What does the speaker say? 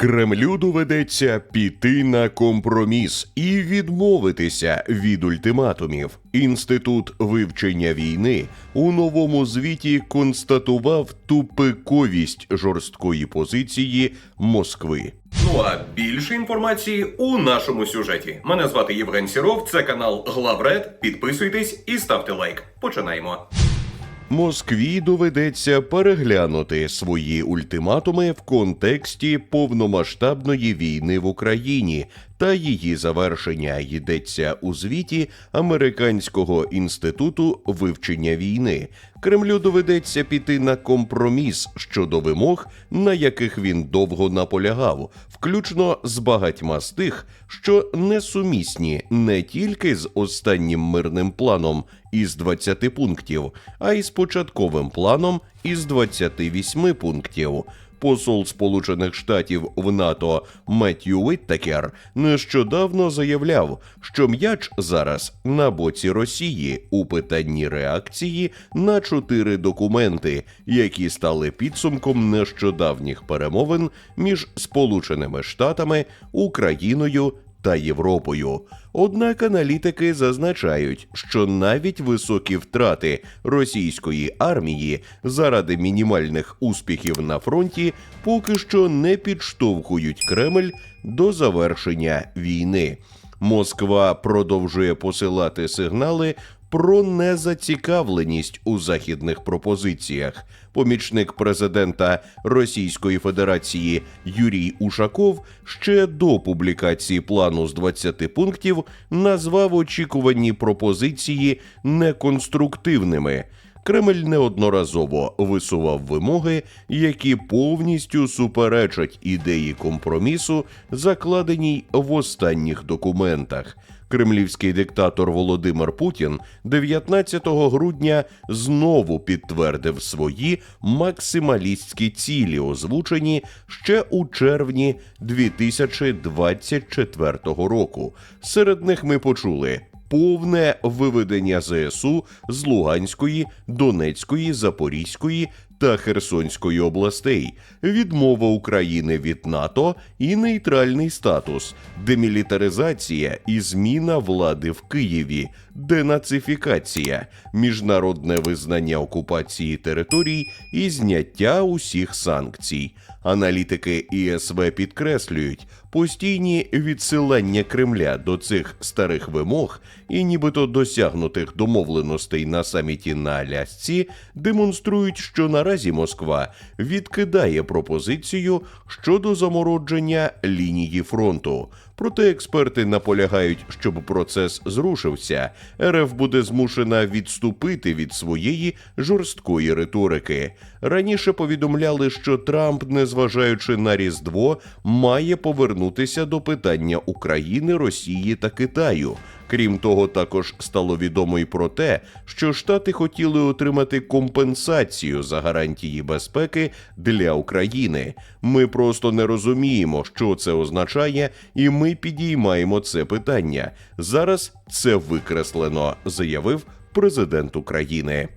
Кремлю доведеться піти на компроміс і відмовитися від ультиматумів. Інститут вивчення війни у новому звіті констатував тупиковість жорсткої позиції Москви. Ну а більше інформації у нашому сюжеті. Мене звати Євген Сіров, це канал Главред. Підписуйтесь і ставте лайк. Починаємо. Москві доведеться переглянути свої ультиматуми в контексті повномасштабної війни в Україні та її завершення йдеться у звіті Американського інституту вивчення війни. Кремлю доведеться піти на компроміс щодо вимог, на яких він довго наполягав, включно з багатьма з тих, що несумісні не тільки з останнім мирним планом із 20 пунктів, а й з початковим планом із 28 пунктів. Посол Сполучених Штатів в НАТО Меттью Виттакер нещодавно заявляв, що м'яч зараз на боці Росії у питанні реакції на чотири документи, які стали підсумком нещодавніх перемовин між Сполученими Штатами, Україною та Європою. Однак аналітики зазначають, що навіть високі втрати російської армії заради мінімальних успіхів на фронті поки що не підштовхують Кремль до завершення війни. Москва продовжує посилати сигнали про незацікавленість у західних пропозиціях. Помічник президента Російської Федерації Юрій Ушаков ще до публікації плану з 20 пунктів назвав очікувані пропозиції неконструктивними. Кремль неодноразово висував вимоги, які повністю суперечать ідеї компромісу, закладеній в останніх документах. Кремлівський диктатор Володимир Путін 19 грудня знову підтвердив свої максималістські цілі, озвучені ще у червні 2024 року. Серед них ми почули повне виведення ЗСУ з Луганської, Донецької, Запорізької та Херсонської областей, відмова України від НАТО і нейтральний статус, демілітаризація і зміна влади в Києві, денацифікація, міжнародне визнання окупації територій і зняття усіх санкцій. Аналітики ІСВ підкреслюють постійні відсилання Кремля до цих старих вимог і нібито досягнутих домовленостей на саміті на Алясці демонструють, що наразі Москва відкидає пропозицію щодо замородження лінії фронту. Проте експерти наполягають, щоб процес зрушився, РФ буде змушена відступити від своєї жорсткої риторики. Раніше повідомляли, що Трамп, незважаючи на Різдво, має повернутися до питання України, Росії та Китаю. Крім того, також стало відомо й про те, що Штати хотіли отримати компенсацію за гарантії безпеки для України. Ми просто не розуміємо, що це означає, і ми підіймаємо це питання. Зараз це викреслено, заявив президент України.